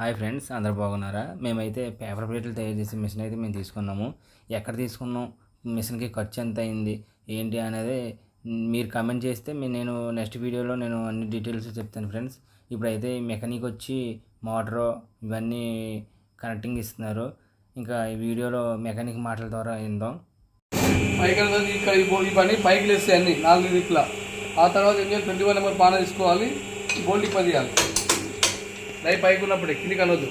Hi friends అందరు బాగున్నారా? మేమైతే పేపర్ ప్లేట్లు తయారు చేసే మిషన్ అయితే మేము తీసుకున్నాము. ఎక్కడ తీసుకున్నాం? మిషన్కి ఖర్చు ఎంత అయింది? ఏంటి అనేది మీరు కమెంట్ చేస్తే మీ- నేను నెక్స్ట్ వీడియోలో నేను అన్ని డీటెయిల్స్ చెప్తాను ఫ్రెండ్స్. ఇప్పుడైతే మెకానిక్ వచ్చి మోటారు ఇవన్నీ కనెక్టింగ్ ఇస్తున్నారు. ఇంకా ఈ వీడియోలో మెకానిక్ మాటల ద్వారా విందాం. పైకి ఇక్కడ పని పైకి లేస్తాయి అన్ని నాలుగు దిక్కుల. ఆ తర్వాత ఏం చేయాలి? ట్వంటీ వన్ నెంబర్ పాన తీసుకోవాలి. ఈ పది చేయాలి దయ పైకి ఉన్నప్పుడు కింది అనొద్దు.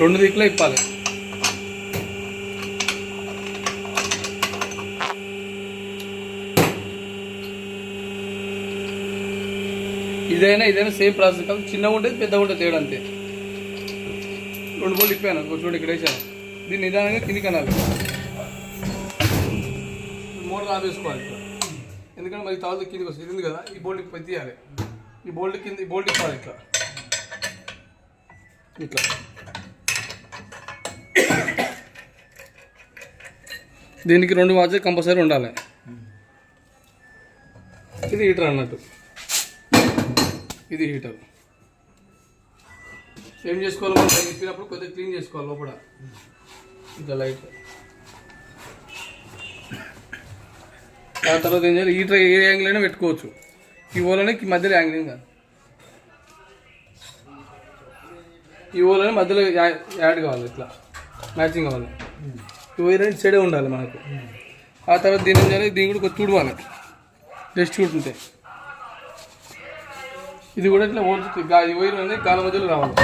రెండు దిక్కుల ఇప్పాలి. ఇదైనా ఇదైనా సేమ్ ప్రాసెస్ కాదు చిన్నగా ఉంటుంది పెద్దగా ఉంటుంది తేడా అంతే. రెండు బోళ్ళు ఇప్పాను కొంచెం ఇక్కడ వేసాను దీన్ని నిదానంగా కిందికి అనాలి. మోటార్ ఆఫ్ ఇక్కడ ఎందుకంటే మరి తాళ్ళు కిందకి వస్తుంది ఉంది కదా ఈ బోల్డ్కి పెద్ద తీయాలి. ఈ బోల్డ్ కింద ఈ బోల్డ్కి ఇప్పాలి ఇట్లా. ఇట్లా. దీనికి రెండు వాచ్ కంపల్సరీ ఉండాలి. ఇది హీటర్ అన్నట్టు. ఇది హీటర్. ఏం చేసుకోవాలి మనం? కొద్దిగా క్లీన్ చేసుకోవాలి లోపల. ఇంకా లైట్. ఆ తర్వాత ఏం చేయాలి? హీటర్ ఏ యాంగిల్ అయినా పెట్టుకోవచ్చు. ఈ ఓలోనే ఈ మధ్యలో యాంగిల్ కాదు. ఈ ఓలోనే మధ్యలో యాడ్ కావాలి ఇట్లా. మ్యాచింగ్ కావాలి. ఈ వైర్ అనేది సైడే ఉండాలి మనకు. ఆ తర్వాత దీని ఏం చేయాలి? దీన్ని కూడా కొద్ది తుడవాలి. డస్ట్ ఉంటే ఇది కూడా ఇట్లా ఓడుతుంది ఈ వైర్ అనేది గాలి మధ్యలో రావాలి.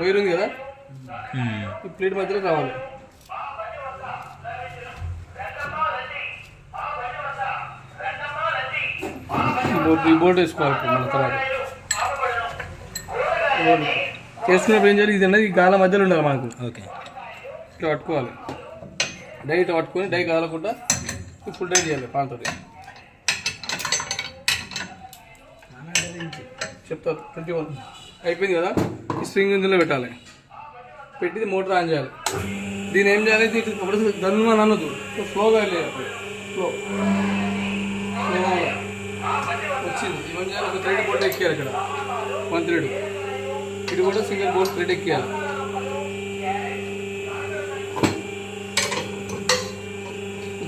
వైర్ ఉంది కదా? ఈ ప్లేట్ మధ్యలో రావాలి. బోర్డు ఈ బోర్డు వేసుకోవాలి ఇప్పుడు మన తర్వాత. వేసుకున్నప్పుడు ఏం చేయాలి? ఇది అనేది ఈ గాల మధ్యలో ఉండాలి మనకు ఓకే. ఇట్లా పట్టుకోవాలి. డై ఇట్లా పట్టుకొని డై కాలకుండా ఫుల్ డై చేయాలి పాలతో చెప్తారు ట్వంటీ వన్. అయిపోయింది కదా? ఈ స్ప్రింగ్ ఇందులో పెట్టాలి. పెట్టి మోటార్ ఆన్ చేయాలి. దీని ఏం చేయాలి? దన్ను అని అనొద్దు స్లోగా వెళ్ళేది స్లో. ఇవన్నీ ఒక థ్రెడ్ బోల్ట్ ఎక్కియాలి ఇక్కడ. వన్ థ్రెడ్ ఇది కూడా సింగిల్ బోల్ట్ థ్రెడ్ ఎక్కియాలి.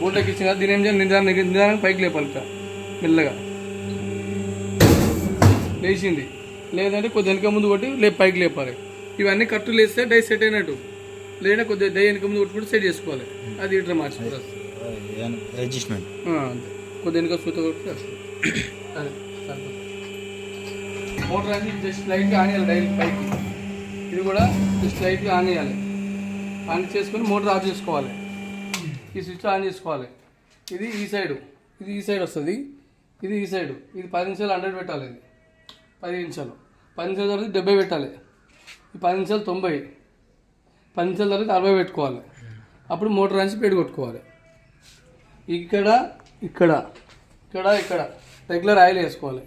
బోట్ ఎక్కించిన కదా దీని ఏం చేయాలి? నిదానం నిదానం పైకి లేపాలి ఇట్లా మెల్లగా. లేచింది. లేదంటే కొద్ది వెనక ముందు కొట్టి లే పైకి లేపాలి. ఇవన్నీ కట్టు లేస్తే డై సెట్ అయినట్టు. లేదంటే కొద్దిగా డై వెనక ముందు కొట్టుకుంటే సెట్ చేసుకోవాలి. అది ఇట్లా మార్చి అడ్జస్ట్మెంట్ కొద్ది వెనక సూత కొట్టి వస్తుంది అదే. మోటార్ అనేది జస్ట్ లైట్గా ఆన్ చేయాలి డైరెక్ట్ పైకి. ఇది కూడా జస్ట్ లైట్గా ఆన్ చేయాలి ఆన్ చేసుకొని మోటార్ ఆఫ్ చేసుకోవాలి. ఈ స్విచ్ ఆన్ చేసుకోవాలి. ఇది ఈ సైడ్. ఇది ఈ సైడ్ వస్తుంది. ఇది ఈ సైడు. ఇది పది నిమిషాలు హండ్రెడ్ పెట్టాలి ఇది. పది నిమిషాలు. పది నిమిషాల తర్వాత డెబ్బై పెట్టాలి. ఈ పది నిమిషాలు తొంభై. పది నిమిషాల తర్వాత అరవై పెట్టుకోవాలి. అప్పుడు మోటార్ నుంచి పేడు కొట్టుకోవాలి. ఇక్కడ ఇక్కడ. ఇక్కడ ఇక్కడ. రెగ్యులర్ ఆయిల్ వేసుకోవాలి.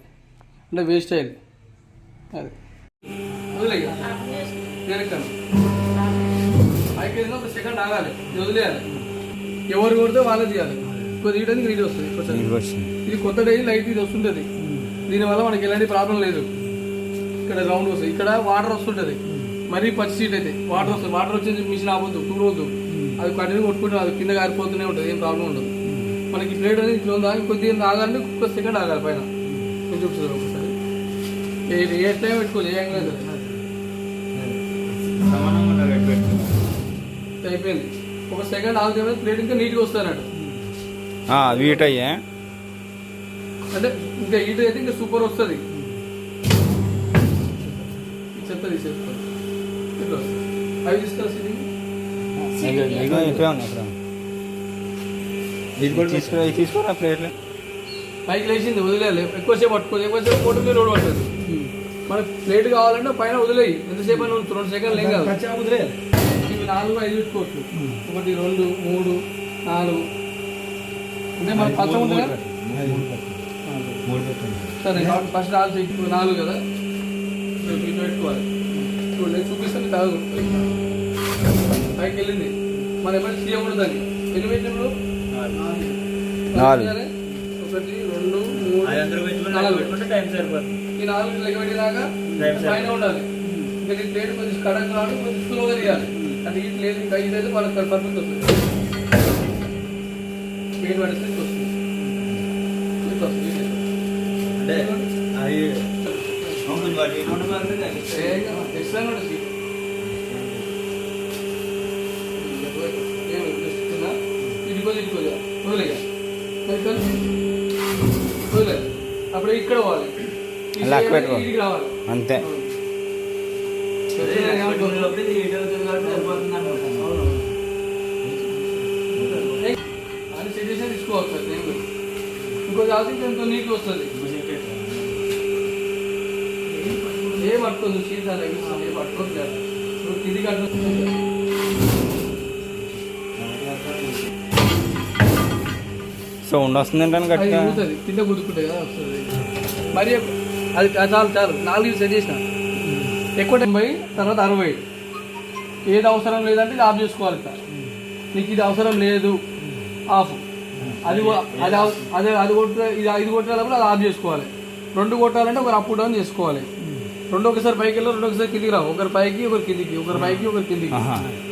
అంటే వేస్ట్ ఆయిల్. అది. అయిపోయింది ఒక సెకండ్ ఆగాలి. వదిలేయాలి. ఎవరు కొడితే వాళ్ళే తీయాలి. కొద్ది తీయడానికి నీటి వస్తుంది. కొంచెం. ఇది కొత్త డై లైట్ ఇది వస్తుంటుంది. దీనివల్ల మనకి ఎలాంటి ప్రాబ్లం లేదు. ఇక్కడ రౌండ్ వస్తుంది. ఇక్కడ వాటర్ వస్తుంటుంది. మరీ పచ్చి సీట్ అయితే వాటర్ వస్తుంది. వాటర్ వచ్చేసి మిషన్ ఆపొద్దు చూడవద్దు అది కంటిన్యూ కొట్టుకుంటే అది కింద కారిపోతూనే ఉంటుంది. ఏం ప్రాబ్లం ఉండదు. మనకి ప్లేట్ అనేది ఇట్లా ఉందా? కొద్దిగా ఆగాలంటే ఒక్క సెకండ్ ఆగాలి పైన. నేను చూపిస్తాను. ఏ అది. అయిపోయింది. ఒక సెకండ్ ఆగితే ప్లేట్ ఇంకా నీట్గా అంటే ఇంకా ఈట అయితే ఇంకా సూపర్ వస్తుంది. చెత్త ఇట్లా వస్తుంది అవి తీసుకెళ్ళి సిట్టింగ్ తీసుకో తీసుకోరా ప్లేట్లు. పైకి లేచింది వదిలేయాలి ఎక్కువసేపు పట్టుకోదు ఎక్కువసేపు ఫోటో మీద రోడ్ పడుతుంది. మనకి ప్లేట్ కావాలంటే పైన వదిలేయి. ఎంతసేపు అయినా ఉంచు రెండు సెకండ్లు ఏం కాదు. ఇవి నాలుగు ఐదు పెట్టుకోవచ్చు. ఒకటి రెండు మూడు నాలుగు. అంటే మనకి పచ్చ కదా సరే కాబట్టి ఫస్ట్ నాలుగు ఇప్పుడు నాలుగు కదా? ఇటు పెట్టుకోవాలి. చూడండి చూపిస్తాను కాదు. పైకి వెళ్ళింది. మన ఎప్పుడు సీఎం ఉండదని ఎన్ని పెట్టినప్పుడు? నాలుగు. ఒకటి రెండు మూడు నాలుగు. ఈ నాలుగు లెక్క పెట్టేదాకా పైన ఉండాలి. ఇంకా నీ ప్లేట్ కొంచెం కడక్ రాడు కొంచెం స్లోగా తీయాలి. అది ఇటు లేదు ఇంకా ఇదైతే మనకు పర్ఫెక్ట్ వస్తుంది. ప్లేట్ పడితే వస్తుంది. ఇట్లా వస్తుంది ఇట్లా. అంటే అది ఉంటుంది వాటి రెండు మాత్రం కాదు. ఏగా, ఎక్స్ట్రా కూడా ఉంది. ఏమి చూస్తున్నా? ఇటుకోదు, ఇటుకోదు. కాబట్టి సరిపోతుంది అనుకుంటాను. అవును. ఏయ్, అది సజెషన్ తీసుకోవచ్చు అది ఏం లేదు. ఇంకో జాతి ఎంతో నీట్ వస్తుంది. ఏ పట్టుకోదు సీట్ అలా ఏ పట్టుకోదు కట్టుకుంటుంది సౌండ్ వస్తుంది అది గట్టిగా? ఊగుతుంది కింద గుద్దుకుంటే కదా వస్తుంది. మరి అది చాలు చాలు. నాలుగు సెట్ చేసిన. ఎక్కువ తొంభై తర్వాత అరవై. ఏది అవసరం లేదంటే ఇది ఆఫ్ చేసుకోవాలి నీకు ఇది అవసరం లేదు ఆఫ్. అది అది అదే అది కొట్ట ఇది ఇది కొట్టాలప్పుడు అది ఆఫ్ చేసుకోవాలి. రెండు కొట్టాలంటే ఒకరు అప్ డౌన్ చేసుకోవాలి. రెండు ఒకసారి పైకి వెళ్ళి రెండు ఒకసారి కిందికి రావు ఒకరు పైకి ఒకరు కిందికి. ఒకరు పైకి ఒకరు కిందికి.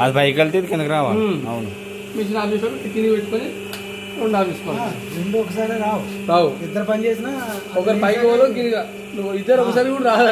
అది పైకి వెళ్తే కిందకి రావాలి. అవును. మిషన్ ఆఫ్ చేసాడు కిందికి పెట్టుకొని రెండు ఒకసారి రావు. రావు. ఇద్దరు పని చేసినా ఒకరు పైకి పోలో ఇద్దరు ఒకసారి కూడా రాదు